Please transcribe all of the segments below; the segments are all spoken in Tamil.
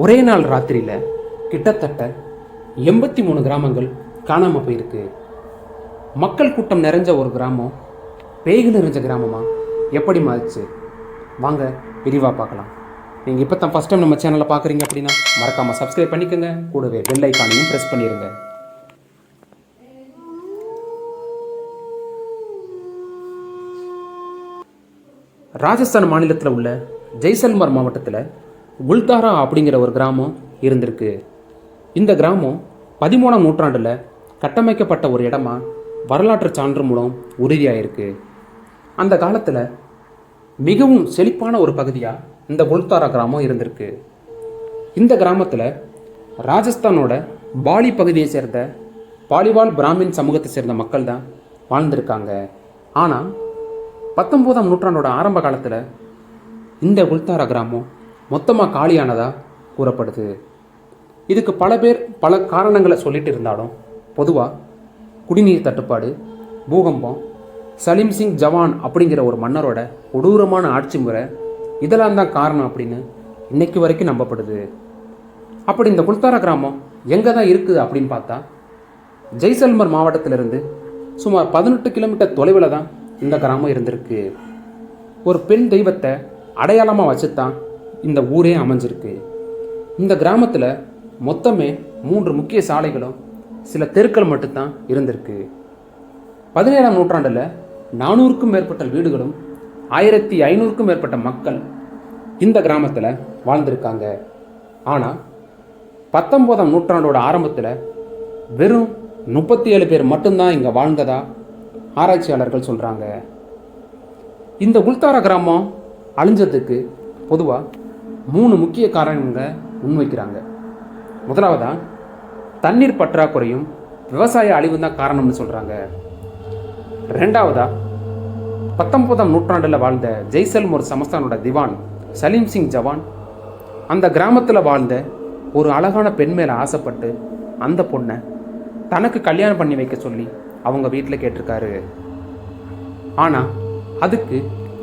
ஒரே நாள் ராத்திரியில் கிட்டத்தட்ட எண்பத்தி மூணு கிராமங்கள் காணாமல் போயிருக்கு. மக்கள் கூட்டம் நிறைஞ்ச ஒரு கிராமம் பேய்கள் நிறைஞ்ச கிராமமாக எப்படி மாறிச்சு? வாங்க விரிவாக பார்க்கலாம். நீங்கள் இப்போ தான் ஃபஸ்ட் டைம் நம்ம சேனலை பார்க்குறீங்க அப்படின்னா மறக்காமல் சப்ஸ்கிரைப் பண்ணிக்கோங்க. கூடவே பெல் ஐக்கானையும் ப்ரெஸ் பண்ணிடுங்க ராஜஸ்தான் மாநிலத்தில் உள்ள ஜெய்சல்மர் மாவட்டத்தில் குல்தாரா அப்படிங்கிற ஒரு கிராமம் இருந்திருக்கு. இந்த கிராமம் பதிமூணாம் நூற்றாண்டில் கட்டமைக்கப்பட்ட ஒரு இடமா வரலாற்று சான்று மூலம் உறுதியாயிருக்கு. அந்த காலத்தில் மிகவும் செழிப்பான ஒரு பகுதியாக இந்த குல்தாரா கிராமம் இருந்திருக்கு. இந்த கிராமத்தில் ராஜஸ்தானோட பாலி பகுதியை சேர்ந்த பாலிவால் பிராமின் சமூகத்தை சேர்ந்த மக்கள் தான் வாழ்ந்திருக்காங்க. ஆனால் பத்தொம்போதாம் நூற்றாண்டோட ஆரம்ப காலத்தில் இந்த குல்தாரா கிராமம் மொத்தமாக காலியானதாக கூறப்படுது. இதுக்கு பல பேர் பல காரணங்களை சொல்லிட்டு இருந்தாலும் பொதுவாக குடிநீர் தட்டுப்பாடு பூகம்பம் சலீம் சிங் ஜவான் அப்படிங்கிற ஒரு மன்னரோட கொடூரமான ஆட்சி முறை இதெல்லாம் தான் காரணம் அப்படின்னு இன்னைக்கு வரைக்கும் நம்பப்படுது. அப்படி இந்த குல்தாரா கிராமம் எங்கே தான் இருக்குது அப்படின்னு பார்த்தா ஜெய்சல்மர் மாவட்டத்திலிருந்து சுமார் பதினெட்டு கிலோமீட்டர் தொலைவில் தான் இந்த கிராமம் இருந்திருக்கு. ஒரு பெண் தெய்வத்தை அடையாளமாக வச்சு தான் இந்த ஊரே அமைஞ்சிருக்கு. இந்த கிராமத்தில் மொத்தமே மூன்று முக்கிய சாலைகளும் சில தெருக்கள் மட்டும்தான் இருந்திருக்கு. பதினேழாம் நூற்றாண்டில் நானூறுக்கும் மேற்பட்ட வீடுகளும் ஆயிரத்தி ஐநூறுக்கும் மேற்பட்ட மக்கள் இந்த கிராமத்தில் வாழ்ந்திருக்காங்க. ஆனால் பத்தொம்போதாம் நூற்றாண்டோட ஆரம்பத்தில் வெறும் முப்பத்தி ஏழு பேர் மட்டும்தான் இங்கே வாழ்ந்ததா ஆராய்ச்சியாளர்கள் சொல்கிறாங்க இந்த உள்தார கிராமம் அழிஞ்சதுக்கு பொதுவாக மூணு முக்கிய காரணங்களை முன்வைக்கிறாங்க. முதலாவதா தண்ணீர் பற்றாக்குறையும் விவசாய அழிவும் தான் காரணம்னு சொல்கிறாங்க ரெண்டாவதா பத்தொன்பதாம் நூற்றாண்டில் வாழ்ந்த ஜெய்சல்மோர் சமஸ்தானோட திவான் சலீம் சிங் ஜவான் அந்த கிராமத்தில் வாழ்ந்த ஒரு அழகான பெண் மேலே ஆசைப்பட்டு அந்த பொண்ணை தனக்கு கல்யாணம் பண்ணி வைக்க சொல்லி அவங்க வீட்டில் கேட்டிருக்காரு. ஆனால் அதுக்கு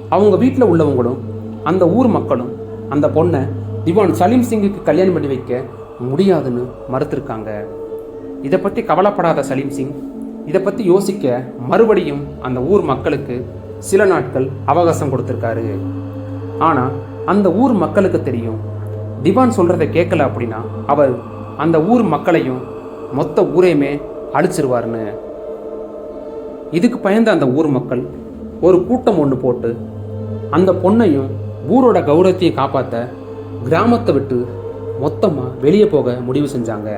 அவங்க வீட்டில் உள்ளவங்களும் அந்த ஊர் மக்களும் அந்த பொண்ணை திவான் சலீம் சிங்குக்கு கல்யாணம் பண்ணி வைக்க முடியாதுன்னு மறுத்திருக்காங்க. இதை பற்றி கவலைப்படாத சலீம் சிங். இதை பற்றி யோசிக்க மறுபடியும் அந்த ஊர் மக்களுக்கு சில நாட்கள் அவகாசம் கொடுத்துருக்காரு. ஆனால் அந்த ஊர் மக்களுக்கு தெரியும். திவான் சொல்கிறத கேட்கல அப்படின்னா அவர் அந்த ஊர் மக்களையும் மொத்த ஊரையுமே அழிச்சிருவார்னு இதுக்கு பயந்த அந்த ஊர் மக்கள் ஒரு கூட்டம் ஒன்று போட்டு அந்த பொண்ணையும் ஊரோட கௌரவத்தையும் காப்பாற்ற கிராமத்தை விட்டு மொத்தமாக வெளியே போக முடிவு செஞ்சாங்க.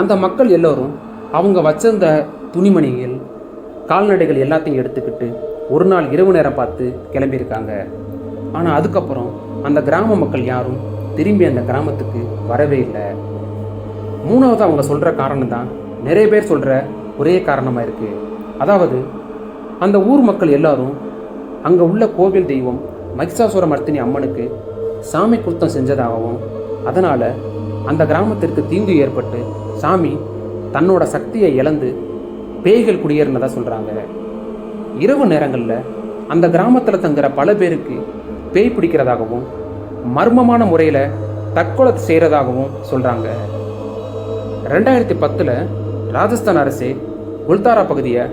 அந்த மக்கள் எல்லோரும் அவங்க வச்சிருந்த துணிமணிகள் கால்நடைகள் எல்லாத்தையும் எடுத்துக்கிட்டு ஒரு நாள் இரவு நேரம் பார்த்து கிளம்பியிருக்காங்க. ஆனால் அதுக்கப்புறம் அந்த கிராம மக்கள் யாரும் திரும்பி அந்த கிராமத்துக்கு வரவே இல்லை. மூணாவது அவங்க சொல்கிற காரணம் தான் நிறைய பேர் சொல்கிற ஒரே காரணமாக இருக்குது அதாவது அந்த ஊர் மக்கள் எல்லாரும் அங்கே உள்ள கோவில் தெய்வம் மகிஷாசுர மர்த்தினி அம்மனுக்கு சாமி குத்தம் செஞ்சதாகவும் அதனால் அந்த கிராமத்திற்கு தீங்கு ஏற்பட்டு சாமி தன்னோட சக்தியை இழந்து பேய்கள் குடியேறினதாக சொல்கிறாங்க இரவு நேரங்களில் அந்த கிராமத்தில் தங்குற பல பேருக்கு பேய் பிடிக்கிறதாகவும் மர்மமான முறையில் தற்கொலை செய்கிறதாகவும் சொல்கிறாங்க ரெண்டாயிரத்தி பத்தில் ராஜஸ்தான் அரசே குல்தாரா பகுதியை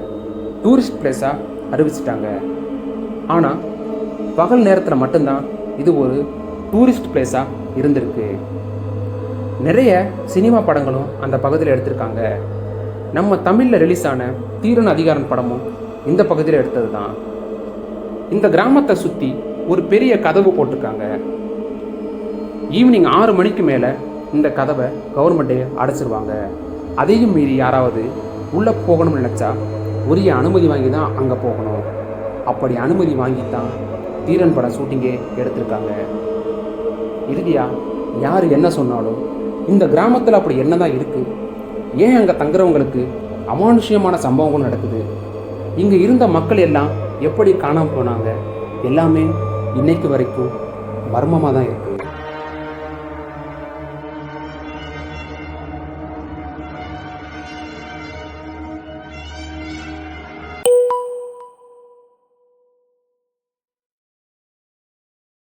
டூரிஸ்ட் பிளேஸாக அறிவிச்சிட்டாங்க. ஆனால் பகல் நேரத்தில் மட்டும்தான் இது ஒரு டூரிஸ்ட் பிளேஸாக இருந்திருக்கு. நிறைய சினிமா படங்களும் அந்த பகுதியில் எடுத்திருக்காங்க. நம்ம தமிழில் ரிலீஸ் ஆன தீரன் அதிகாரன் படமும் இந்த பகுதியில் எடுத்தது தான் இந்த கிராமத்தை சுற்றி ஒரு பெரிய கதவு போட்டிருக்காங்க. ஈவினிங் ஆறு மணிக்கு மேலே இந்த கதவை கவர்மெண்ட்டே அடைச்சிருவாங்க. அதையும் மீறி யாராவது உள்ளே போகணும்னு நினச்சா உரிய அனுமதி வாங்கி தான் அங்கே போகணும். அப்படி அனுமதி வாங்கி தான் தீரன் பட ஷூட்டிங்கே எடுத்திருக்காங்க. இறுதியாக யார் என்ன சொன்னாலும் இந்த கிராமத்தில் அப்படி என்ன தான் இருக்குது ஏன் அங்கே தங்குறவங்களுக்கு அமானுஷ்யமான சம்பவங்கள் நடக்குது? இங்கே இருந்த மக்கள் எல்லாம் எப்படி காணாமல் போனாங்க? எல்லாமே இன்னைக்கு வரைக்கும் மர்மமாக தான் இருக்குது